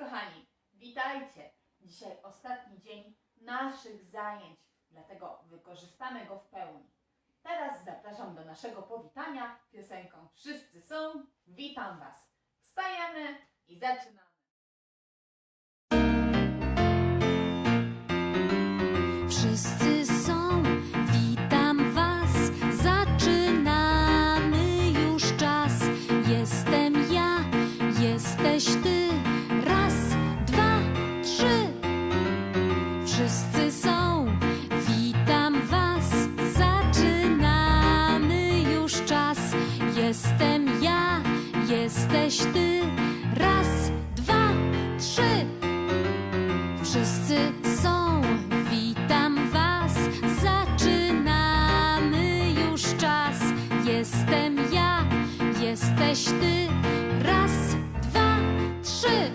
kochani, witajcie! Dzisiaj ostatni dzień naszych zajęć, dlatego wykorzystamy go w pełni. Teraz zapraszam do naszego powitania piosenką Wszyscy są, witam Was. Wstajemy i zaczynamy. Jestem ja, jesteś ty. Raz, dwa, trzy.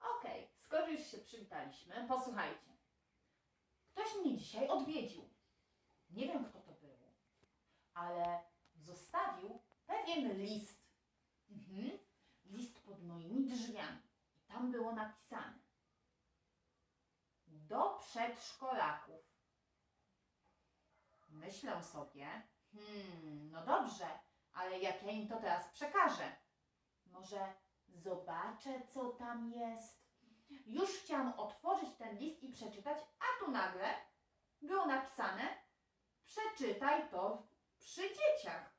Okej, skoro już się przywitaliśmy, posłuchajcie. Ktoś mnie dzisiaj odwiedził. Nie wiem, kto to był, ale zostawił pewien list. Mhm. List pod moimi drzwiami. I tam było napisane: Do przedszkolaków. Myślę sobie, hmm, no dobrze, ale jak ja im to teraz przekażę? Może zobaczę, co tam jest. Już chciałam otworzyć ten list i przeczytać, a tu nagle było napisane: Przeczytaj to przy dzieciach.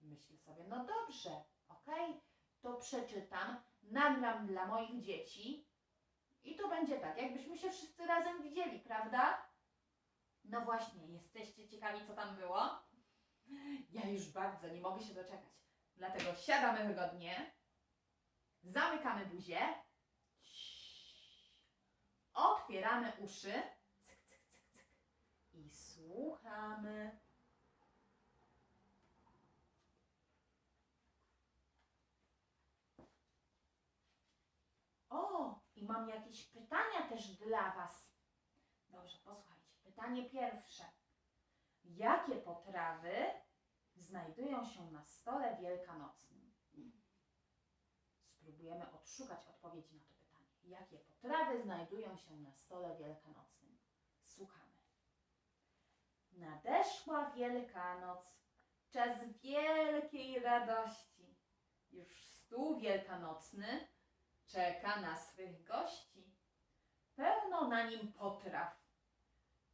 Myślę sobie, no dobrze, okej, to przeczytam, nagram dla moich dzieci i to będzie tak, jakbyśmy się wszyscy razem widzieli, prawda? No właśnie, jesteście ciekawi, co tam było? Ja już bardzo nie mogę się doczekać. Dlatego siadamy wygodnie, zamykamy buzię, otwieramy uszy cyk, cyk, cyk, cyk, i słuchamy. O, i mam jakieś pytania też dla Was. Pytanie pierwsze. Jakie potrawy znajdują się na stole wielkanocnym? Spróbujemy odszukać odpowiedzi na to pytanie. Jakie potrawy znajdują się na stole wielkanocnym? Słuchamy. Nadeszła Wielkanoc, czas wielkiej radości. Już stół wielkanocny czeka na swych gości. Pełno na nim potraw.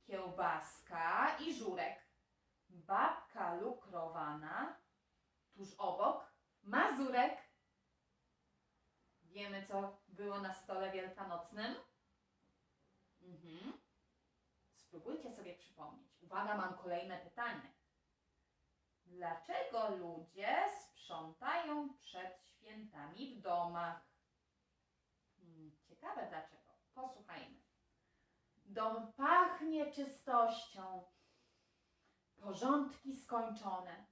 Kiełbaska i żurek. Babka lukrowana. Tuż obok mazurek. Wiemy, co było na stole wielkanocnym? Mhm. Spróbujcie sobie przypomnieć. Uwaga, mam kolejne pytanie. Dlaczego ludzie sprzątają przed świętami w domach? Hmm, ciekawe. Dom pachnie czystością. Porządki skończone.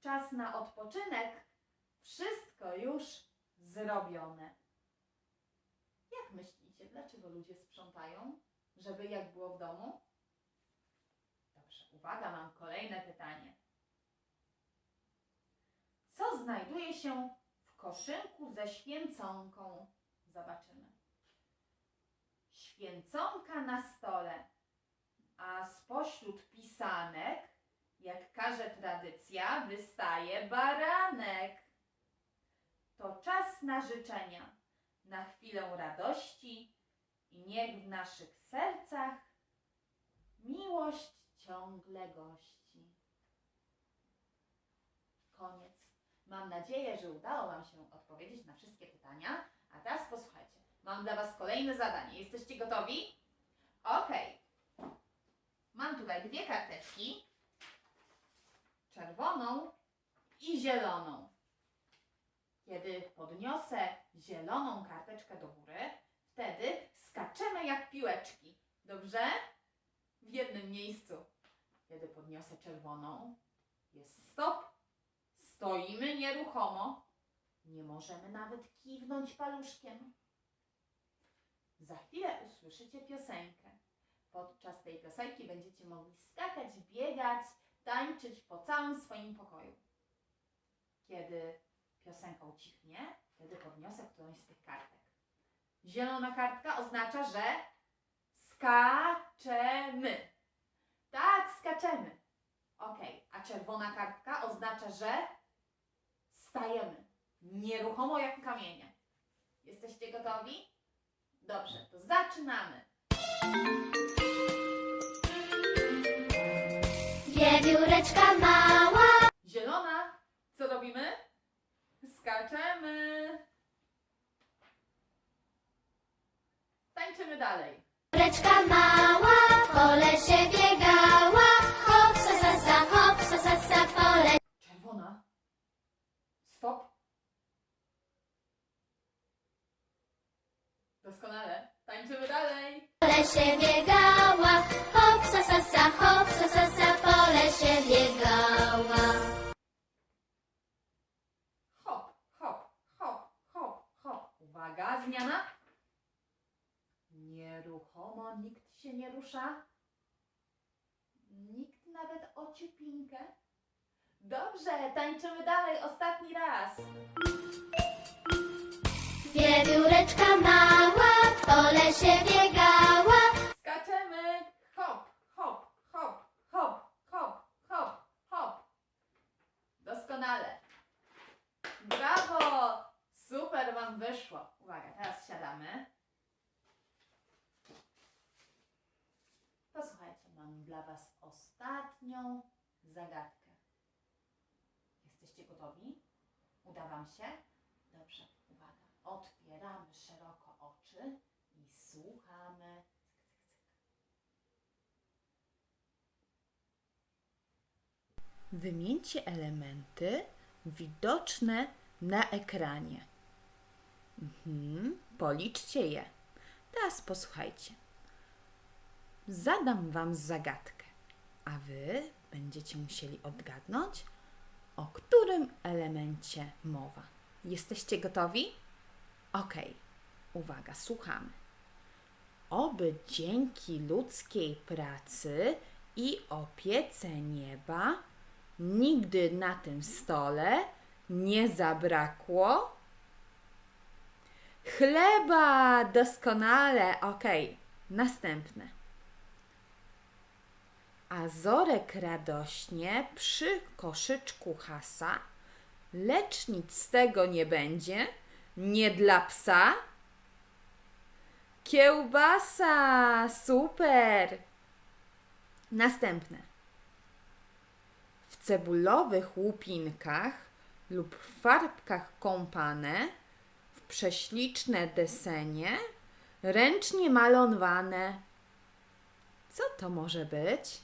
Czas na odpoczynek. Wszystko już zrobione. Jak myślicie, dlaczego ludzie sprzątają? Żeby jak było w domu? Dobrze, uwaga, mam kolejne pytanie. Co znajduje się w koszynku ze święconką? Zobaczymy. Święconka na stole, a spośród pisanek, jak każe tradycja, wystaje baranek. To czas na życzenia, na chwilę radości i niech w naszych sercach miłość ciągle gości. Koniec. Mam nadzieję, że udało Wam się odpowiedzieć na wszystkie pytania. A teraz posłuchajcie. Mam dla Was kolejne zadanie. Jesteście gotowi? Okej. Mam tutaj dwie karteczki. Czerwoną i zieloną. Kiedy podniosę zieloną karteczkę do góry, wtedy skaczemy jak piłeczki. Dobrze? W jednym miejscu. Kiedy podniosę czerwoną, jest stop. Stoimy nieruchomo. Nie możemy nawet kiwnąć paluszkiem. Za chwilę usłyszycie piosenkę. Podczas tej piosenki będziecie mogli skakać, biegać, tańczyć po całym swoim pokoju. Kiedy piosenka ucichnie, wtedy podniosę którąś z tych kartek. Zielona kartka oznacza, że skaczemy. Tak, skaczemy. Ok, a czerwona kartka oznacza, że stajemy. Nieruchomo jak kamienie. Jesteście gotowi? Dobrze, to zaczynamy. Wiewióreczka mała, Zielona, co robimy? Skaczemy. Tańczymy dalej. reczka mała, Doskonale. Tańczymy dalej. Po lesie biegała, hop, sa, sa, sa, hop, sa, sa, sa, po lesie biegała. Hop, hop, hop, hop, hop. Uwaga, zmiana. Nieruchomo, nikt się nie rusza. Nikt nawet o ciupinkę. Dobrze, tańczymy dalej, ostatni raz. Wiewióreczka mała, po lesie biegała. Skaczemy. Hop, hop, hop, hop, hop, hop, hop. Doskonale. Brawo! Super Wam wyszło. Uwaga, teraz siadamy. Posłuchajcie, mam dla Was ostatnią zagadkę. Jesteście gotowi? Uda Wam się? Dobrze. Otwieramy szeroko oczy i słuchamy. Wymieńcie elementy widoczne na ekranie. Mhm, policzcie je. Teraz posłuchajcie. Zadam Wam zagadkę, a Wy będziecie musieli odgadnąć, o którym elemencie mowa. Jesteście gotowi? Ok, uwaga, słuchamy. Oby dzięki ludzkiej pracy i opiece nieba nigdy na tym stole nie zabrakło chleba. Doskonale, ok. Następne. A Zorek radośnie przy koszyczku hasa, lecz nic z tego nie będzie, nie dla psa. Kiełbasa, super. Następne. W cebulowych łupinkach lub farbkach kąpane, w prześliczne desenie, ręcznie malowane. Co to może być?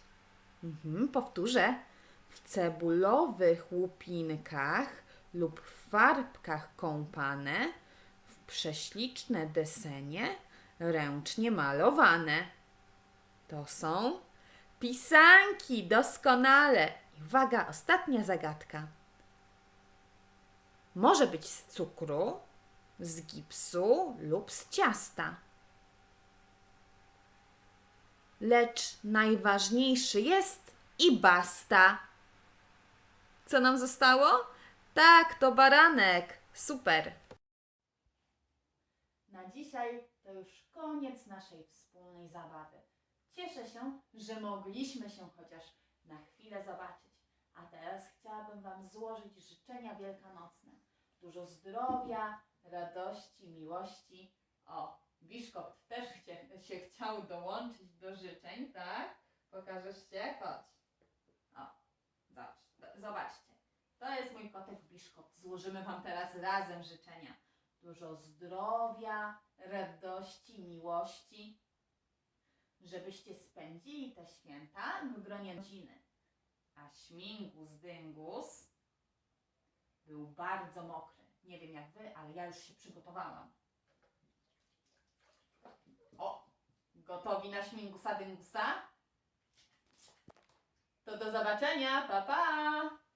Mhm, powtórzę. W cebulowych łupinkach lub w farbkach kąpane, w prześliczne desenie, ręcznie malowane. To są pisanki, doskonale. Uwaga, ostatnia zagadka. Może być z cukru, z gipsu lub z ciasta. Lecz najważniejszy jest i basta. Co nam zostało? Tak, to baranek. Super. Na dzisiaj to już koniec naszej wspólnej zabawy. Cieszę się, że mogliśmy się chociaż na chwilę zobaczyć. A teraz chciałabym Wam złożyć życzenia wielkanocne. Dużo zdrowia, radości, miłości. O, Biszkopt też chcie, się chciał dołączyć do życzeń, tak? Pokażesz się? Chodź. O, zobacz, zobaczcie. To jest Złożymy Wam teraz razem życzenia. Dużo zdrowia, radości, miłości. Żebyście spędzili te święta w gronie rodziny. A śmigus dyngus był bardzo mokry. Nie wiem jak wy, ale ja już się przygotowałam. O, gotowi na śmigusa dyngusa? To do zobaczenia, pa pa!